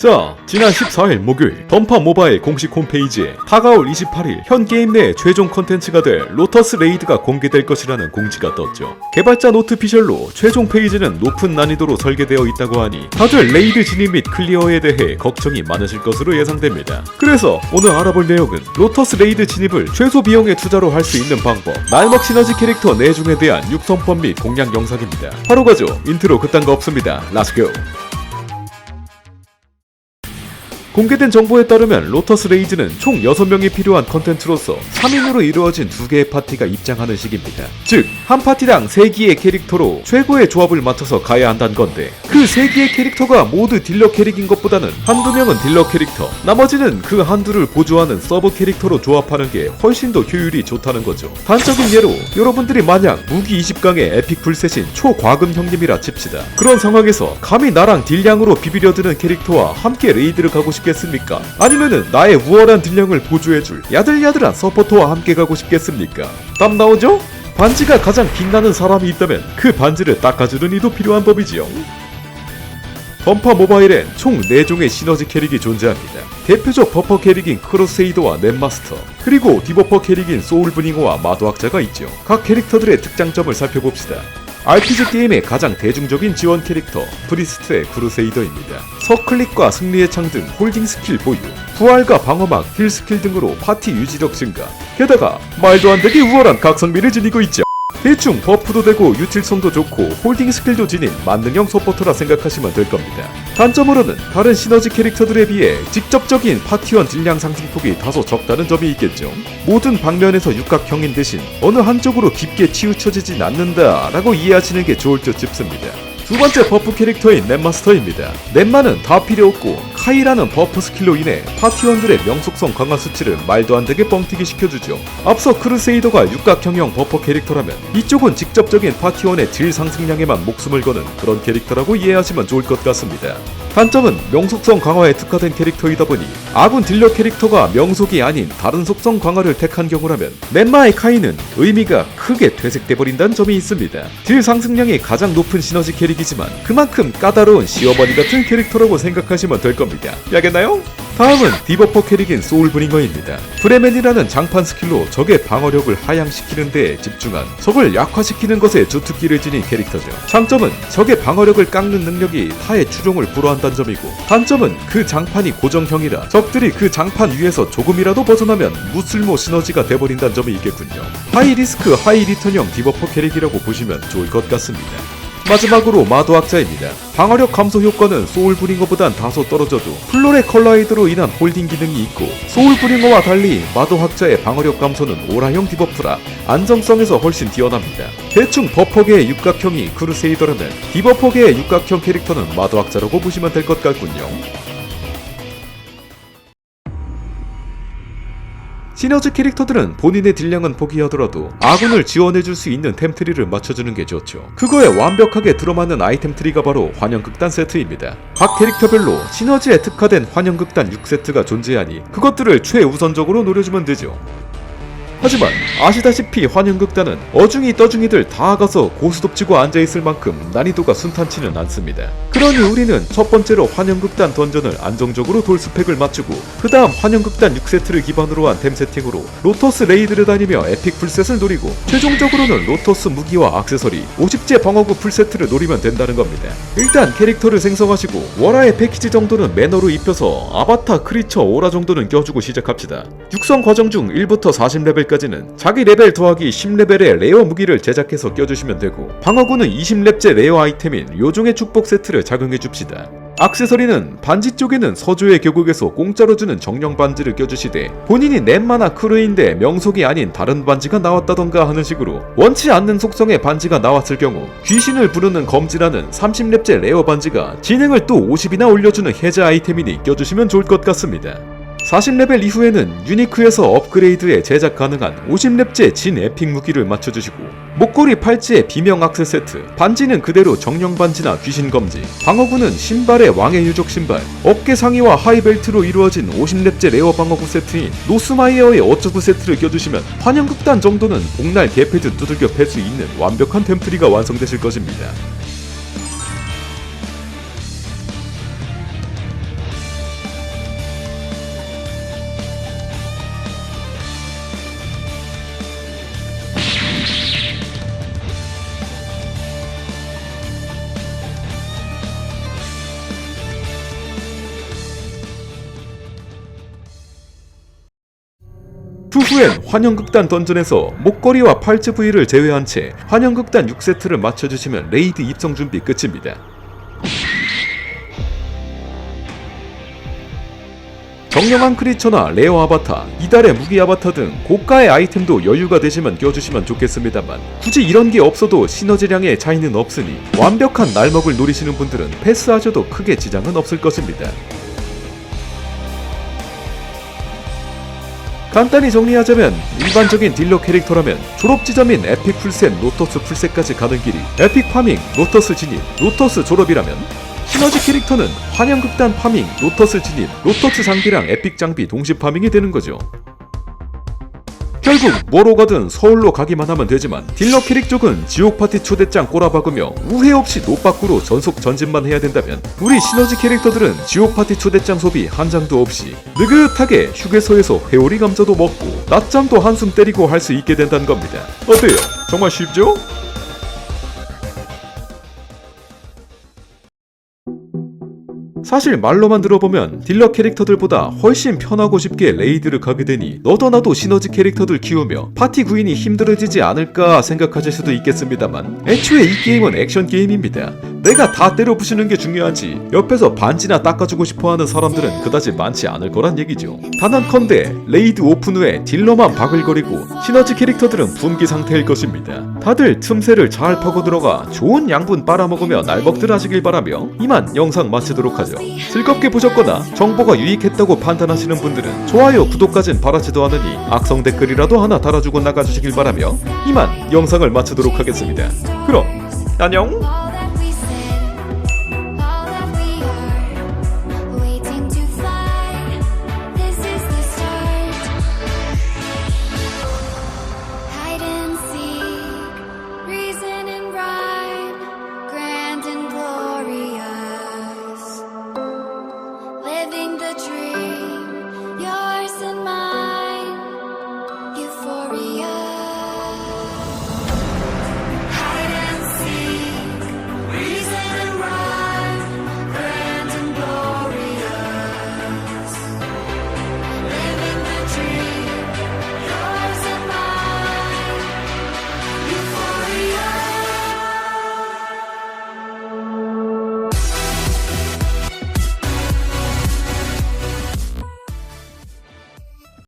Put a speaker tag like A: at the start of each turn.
A: 자, 지난 14일 목요일 던파 모바일 공식 홈페이지에 다가올 28일 현 게임 내 최종 컨텐츠가 될 로터스 레이드가 공개될 것이라는 공지가 떴죠. 개발자 노트피셜로 최종 페이지는 높은 난이도로 설계되어 있다고 하니 다들 레이드 진입 및 클리어에 대해 걱정이 많으실 것으로 예상됩니다. 그래서 오늘 알아볼 내용은 로터스 레이드 진입을 최소 비용의 투자로 할 수 있는 방법, 날먹 시너지 캐릭터 내중에 대한 육성법 및 공략 영상입니다. 바로 가죠. 인트로 그딴 거 없습니다. 렛츠고! 공개된 정보에 따르면 로터스 레이즈는 총 6명이 필요한 컨텐츠로서 3인으로 이루어진 두 개의 파티가 입장하는 식입니다. 즉, 한 파티당 3기의 캐릭터로 최고의 조합을 맞춰서 가야 한다는 건데 그 3기의 캐릭터가 모두 딜러 캐릭인 것보다는 한두 명은 딜러 캐릭터, 나머지는 그 한두를 보조하는 서브 캐릭터로 조합하는 게 훨씬 더 효율이 좋다는 거죠. 단적인 예로 여러분들이 만약 무기 20강의 에픽 풀셋인 초과금 형님이라 칩시다. 그런 상황에서 감히 나랑 딜량으로 비비려드는 캐릭터와 함께 레이드를 가고 싶 겠습니까? 아니면은 나의 우월한 딜량을 보조해줄 야들야들한 서포터와 함께 가고 싶겠습니까? 답 나오죠? 반지가 가장 빛나는 사람이 있다면 그 반지를 닦아주는 이도 필요한 법이지요. 던파 모바일엔 총 4종의 시너지 캐릭이 존재합니다. 대표적 버퍼 캐릭인 크로세이더와 넷마스터, 그리고 디버퍼 캐릭인 소울브닝어와 마도학자가 있죠. 각 캐릭터들의 특장점을 살펴봅시다. RPG 게임의 가장 대중적인 지원 캐릭터 프리스트의 크루세이더입니다. 서클릭과 승리의 창 등 홀딩 스킬 보유, 부활과 방어막, 힐 스킬 등으로 파티 유지력 증가, 게다가 말도 안 되게 우월한 각성미를 지니고 있죠. 대충 버프도 되고 유틸성도 좋고 홀딩 스킬도 지닌 만능형 서포터라 생각하시면 될 겁니다. 단점으로는 다른 시너지 캐릭터들에 비해 직접적인 파티원 딜량 상승폭이 다소 적다는 점이 있겠죠. 모든 방면에서 육각형인 대신 어느 한쪽으로 깊게 치우쳐지진 않는다라고 이해하시는 게 좋을 듯 싶습니다. 두 번째 버프 캐릭터인 넷마스터입니다. 넷마는 다 필요 없고 카이라는 버프 스킬로 인해 파티원들의 명속성 강화 수치를 말도 안 되게 뻥튀기 시켜주죠. 앞서 크루세이더가 육각형형 버프 캐릭터라면 이쪽은 직접적인 파티원의 질 상승량에만 목숨을 거는 그런 캐릭터라고 이해하시면 좋을 것 같습니다. 단점은 명속성 강화에 특화된 캐릭터이다 보니 아군 딜러 캐릭터가 명속이 아닌 다른 속성 강화를 택한 경우라면 넷마의 카이는 의미가 크게 퇴색돼 버린다는 점이 있습니다. 딜 상승량이 가장 높은 시너지 캐릭 이지만 그만큼 까다로운 시어머니 같은 캐릭터라고 생각하시면 될 겁니다. 야겠나요? 다음은 디버퍼 캐릭인 소울브링어입니다. 브레멘이라는 장판 스킬로 적의 방어력을 하향시키는 데에 집중한 적을 약화시키는 것에 주특기를 지닌 캐릭터죠. 장점은 적의 방어력을 깎는 능력이 타의 추종을 불허한다는 점이고 단점은 그 장판이 고정형이라 적들이 그 장판 위에서 조금이라도 벗어나면 무쓸모 시너지가 돼버린다는 점이 있겠군요. 하이 리스크 하이 리턴형 디버퍼 캐릭이라고 보시면 좋을 것 같습니다. 마지막으로 마도학자입니다. 방어력 감소 효과는 소울 브링어보단 다소 떨어져도 플로레 컬라이드로 인한 홀딩 기능이 있고 소울 브링어와 달리 마도학자의 방어력 감소는 오라형 디버프라 안정성에서 훨씬 뛰어납니다. 대충 버퍼계의 육각형이 크루세이더라면 디버퍼계의 육각형 캐릭터는 마도학자라고 보시면 될 것 같군요. 시너지 캐릭터들은 본인의 딜량은 포기하더라도 아군을 지원해줄 수 있는 템 트리를 맞춰주는 게 좋죠. 그거에 완벽하게 들어맞는 아이템 트리가 바로 환영극단 세트입니다. 각 캐릭터별로 시너지에 특화된 환영극단 6세트가 존재하니 그것들을 최우선적으로 노려주면 되죠. 하지만 아시다시피 환영극단은 어중이 떠중이들 다 가서 고스톱치고 앉아있을 만큼 난이도가 순탄치는 않습니다. 그러니 우리는 첫 번째로 환영극단 던전을 안정적으로 돌 스펙을 맞추고 그 다음 환영극단 6세트를 기반으로 한 템 세팅으로 로터스 레이드를 다니며 에픽 풀셋을 노리고 최종적으로는 로터스 무기와 액세서리 50제 방어구 풀세트를 노리면 된다는 겁니다. 일단 캐릭터를 생성하시고 월화의 패키지 정도는 매너로 입혀서 아바타 크리처 오라 정도는 껴주고 시작합시다. 육성 과정 중 1부터 40레벨 까지는 자기 레벨 더하기 10레벨의 레어 무기를 제작해서 껴주시면 되고 방어구는 20렙째 레어 아이템인 요종의 축복 세트를 작용해 줍시다. 액세서리는 반지 쪽에는 서조의 교국에서 공짜로 주는 정령 반지를 껴주시되 본인이 넷마나 크루인데 명속이 아닌 다른 반지가 나왔다던가 하는 식으로 원치 않는 속성의 반지가 나왔을 경우 귀신을 부르는 검지라는 30렙째 레어 반지가 진행을 또 50이나 올려주는 해자 아이템이니 껴주시면 좋을 것 같습니다. 40레벨 이후에는 유니크에서 업그레이드에 제작 가능한 50렙째 진 에픽 무기를 맞춰주시고 목걸이 팔찌에 비명 악세 세트 반지는 그대로 정령 반지나 귀신 검지 방어구는 신발의 왕의 유적 신발 어깨 상의와 하이벨트로 이루어진 50렙째 레어 방어구 세트인 노스마이어의 어쩌구 세트를 껴주시면 환영극단 정도는 복날 개패드 두들겨 팰 수 있는 완벽한 템트리가 완성되실 것입니다 추후엔 환영극단 던전에서 목걸이와 팔찌 부위를 제외한 채 환영극단 6세트를 맞춰주시면 레이드 입성 준비 끝입니다. 정령한 크리처나 레어 아바타, 이달의 무기 아바타 등 고가의 아이템도 여유가 되시면 껴주시면 좋겠습니다만 굳이 이런 게 없어도 시너지량의 차이는 없으니 완벽한 날먹을 노리시는 분들은 패스하셔도 크게 지장은 없을 것입니다. 간단히 정리하자면 일반적인 딜러 캐릭터라면 졸업 지점인 에픽 풀셋, 로터스 풀셋까지 가는 길이 에픽 파밍, 로터스 진입, 로터스 졸업이라면 시너지 캐릭터는 환영극단 파밍, 로터스 진입, 로터스 장비랑 에픽 장비 동시 파밍이 되는 거죠. 결국 뭐로 가든 서울로 가기만 하면 되지만 딜러 캐릭 쪽은 지옥 파티 초대장 꼬라박으며 우회 없이 노빠꾸로 전속 전진만 해야 된다면 우리 시너지 캐릭터들은 지옥 파티 초대장 소비 한 장도 없이 느긋하게 휴게소에서 회오리 감자도 먹고 낮잠도 한숨 때리고 할 수 있게 된다는 겁니다. 어때요? 정말 쉽죠? 사실 말로만 들어보면 딜러 캐릭터들보다 훨씬 편하고 쉽게 레이드를 가게 되니 너도 나도 시너지 캐릭터들 키우며 파티 구인이 힘들어지지 않을까 생각하실 수도 있겠습니다만 애초에 이 게임은 액션 게임입니다. 내가 다 때려 부시는 게 중요하지 옆에서 반지나 닦아주고 싶어하는 사람들은 그다지 많지 않을 거란 얘기죠. 단언컨대 레이드 오픈 후에 딜러만 바글거리고 시너지 캐릭터들은 분기 상태일 것입니다. 다들 틈새를 잘 파고 들어가 좋은 양분 빨아먹으며 날먹들 하시길 바라며 이만 영상 마치도록 하죠. 즐겁게 보셨거나 정보가 유익했다고 판단하시는 분들은 좋아요, 구독까진 바라지도 않으니 악성 댓글이라도 하나 달아주고 나가주시길 바라며 이만 영상을 마치도록 하겠습니다. 그럼 안녕!